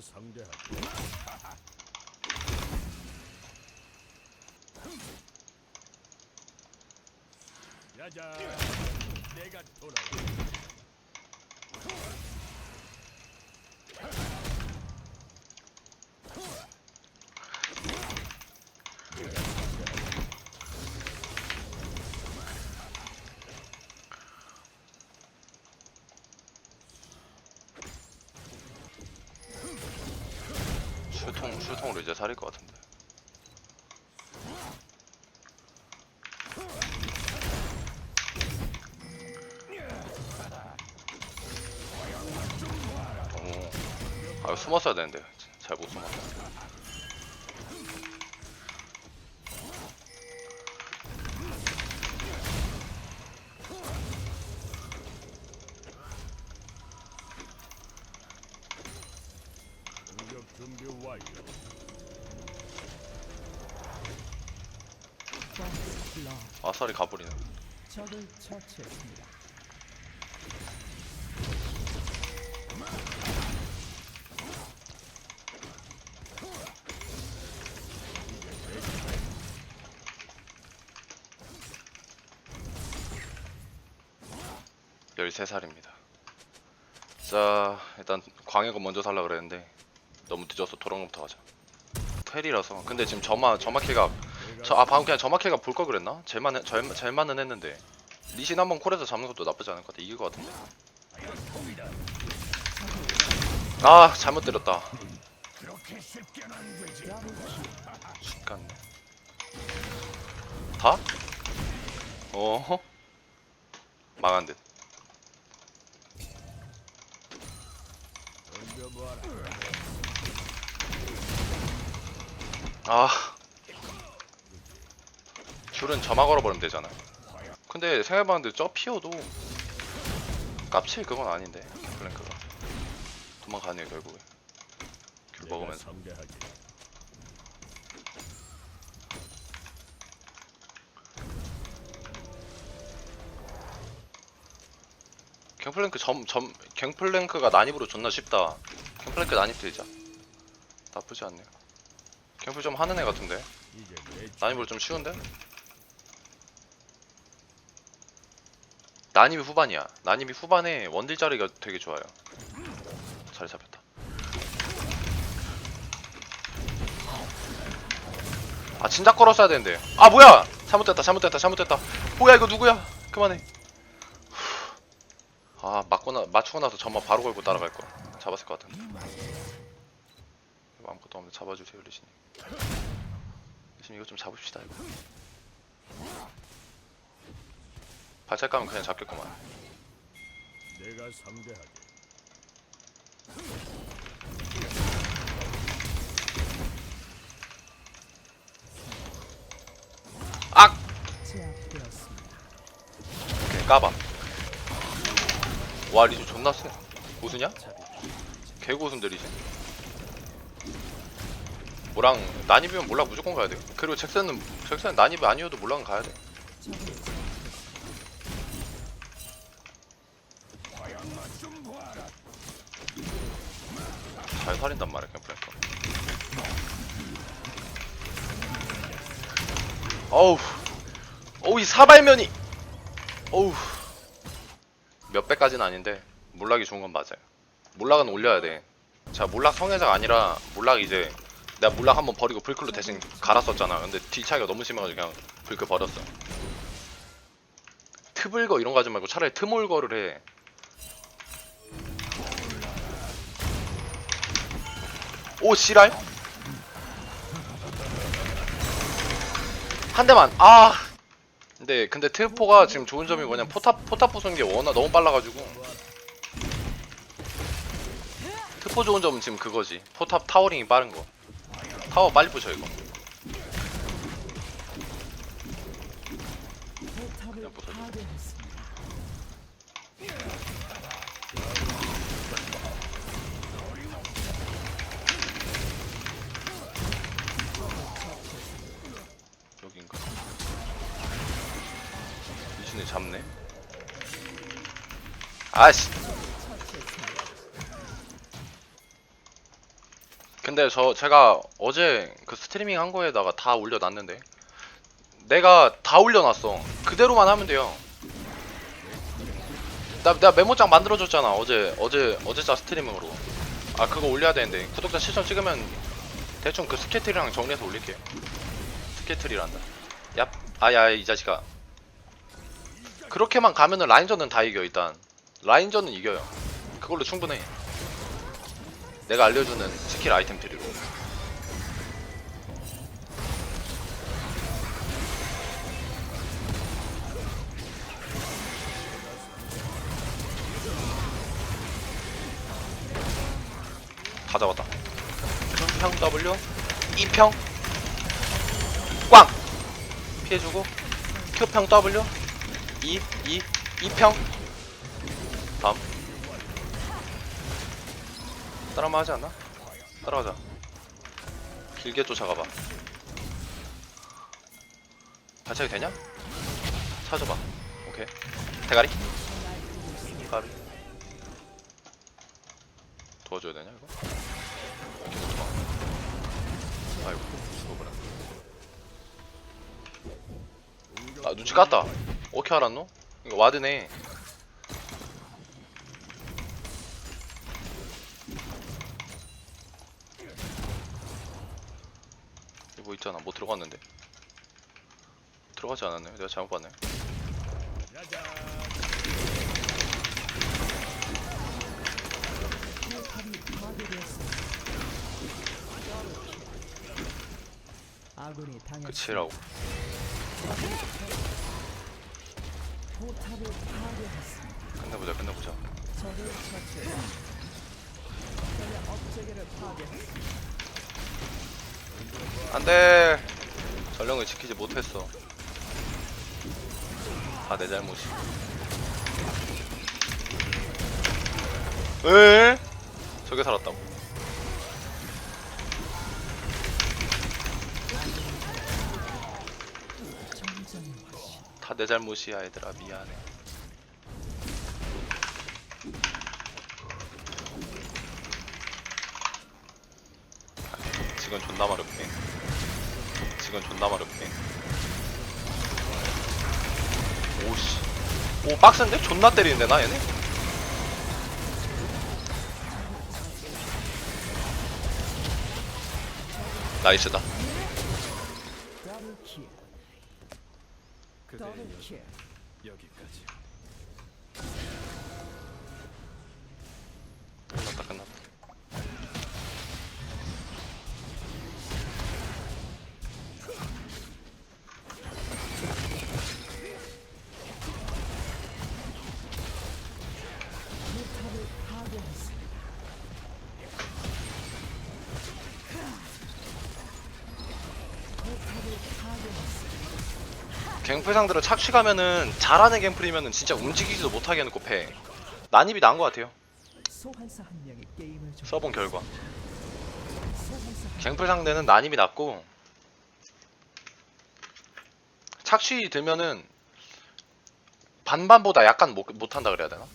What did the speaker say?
내가 상대하지. 야자, 내가 돌아와. 술통 술통으로 이제 살릴 것 같은데. 오. 아 숨었어야 되는데 잘 못 숨었다. 완료. 아싸리 가버리네. 적을 처치했습니다. 열세 살입니다. 자 일단 광해가 먼저 살라 그랬는데 너무 늦어서 도랑부터 가자. 텔이라서 근데 지금 저마 저마키가 저 아 방금 그냥 저마키가 볼 걸 그랬나? 절 제만은 했는데 리신 한번 콜에서 잡는 것도 나쁘지 않을 것 같아 이길 것 같은데. 아 잘못 때렸다. 죽겠네. 다? 어허? 망한 듯. 덤벼봐라. 아. 귤은 점화 걸어버리면 되잖아 근데 생각해봤는데 저 피어도 깝칠 그건 아닌데 플랭크가. 도망가네요 결국에. 귤 먹으면서. 갱플랭크 점, 점, 갱플랭크가 난입으로 존나 쉽다. 갱플랭크 난입 들자. 나쁘지 않네요 갱플 좀 하는 애 같은데 난입으로 좀 쉬운데? 난입이 후반이야. 난입이 후반에 원딜 자리가 되게 좋아요. 잘 잡혔다. 아 진작 걸었어야 되는데. 아 뭐야? 잘못됐다. 잘못됐다. 잘못됐다. 뭐야 이거 누구야? 그만해. 아 맞고 나 맞추고 나서 점만 바로 걸고 따라갈 걸. 잡았을 것 같은데. 아무것도 없는데 잡아주세요 리신님. 리신 이거 좀 잡읍시다 이거. 발차기 가면 그냥 잡겠구만. 내가 상대하지. 악! 오케이, 까봐. 와 리신 존나 세. 고수냐? 개고수인데 리신. 모랑 난입이면 몰락 무조건 가야 돼. 그리고 잭슨은 잭슨 난입이 아니어도 몰락은 가야 돼. 잘 살린단 말이야 그냥 프랭크. 어우, 어우 이 사발면이. 어우. 몇 배까지는 아닌데 몰락이 좋은 건 맞아요. 몰락은 올려야 돼. 자 몰락 성애자가 아니라 몰락 이제 내가 몰락 한번 버리고 불클로 대신 갈았었잖아. 근데 뒤 차이가 너무 심해가지고 그냥 불클 버렸어. 트블거 이런 거 하지 말고 차라리 트몰거를 해. 오 씨랄? 한 대만. 아! 근데 근데 트포가 지금 좋은 점이 뭐냐. 포탑 포탑 부수는 게 워낙 너무 빨라가지고. 트포 좋은 점은 지금 그거지. 포탑 타워링이 빠른 거 타워 빨리 부셔 이거. 아씨 처치했습니다. 근데 저 제가 어제 그 스트리밍 한 거에다가 다 올려놨는데. 내가 다 올려놨어. 그대로만 하면 돼요. 나, 내가 메모장 만들어줬잖아. 어제 어제 어제자 스트리밍으로. 아 그거 올려야 되는데. 구독자 시청 찍으면 대충 그 스케트리랑 정리해서 올릴게 스케트리란다. 얍. 아야 이 자식아. 그렇게만 가면은 라인전은 다 이겨 일단. 라인전은 이겨요. 그걸로 충분해 내가 알려주는 스킬 아이템 트리로 다 잡았다. 평 W. 2평. 꽝. 피해주고. Q평 W. 2 2 2평. 다음 따라만 하지 않나? 따라가자 길게 쫓아가봐 발차기 되냐? 찾아봐 오케이 대가리 가리 도와줘야 되냐 이거? 못 도망가. 아이고 죽어버렸네 아 눈치 깠다 어떻게 알았노? 이거 와드네 이거 뭐 있잖아 뭐 들어갔는데 들어가지 않았네 내가 잘못 봤네. 아군이. 끝이라고 포탑을 파괴했습니다. 끝내보자 끝내보자 적을 처치했습니다. 적의 업체계를 파괴했습니다. 안돼. 전령을 지키지 못했어. 다 내 잘못이. 에? 저게 살았다고. 다 내 잘못이야 얘들아. 미안해 지금 존나 마렵네 지금 존나 마렵네 오씨 오 빡센데? 존나 때리는데 나 얘네? 나이스다. 여기까지. 끝났다 끝났다 갱플 상대로 착취가면은 잘하는 갱플이면은 진짜 움직이지도 못하게 해놓고 패. 난입이 나은 것 같아요. 써본 결과. 갱플 상대는 난입이 낮고 착취 들면은 반반보다 약간 못, 못한다 그래야 되나?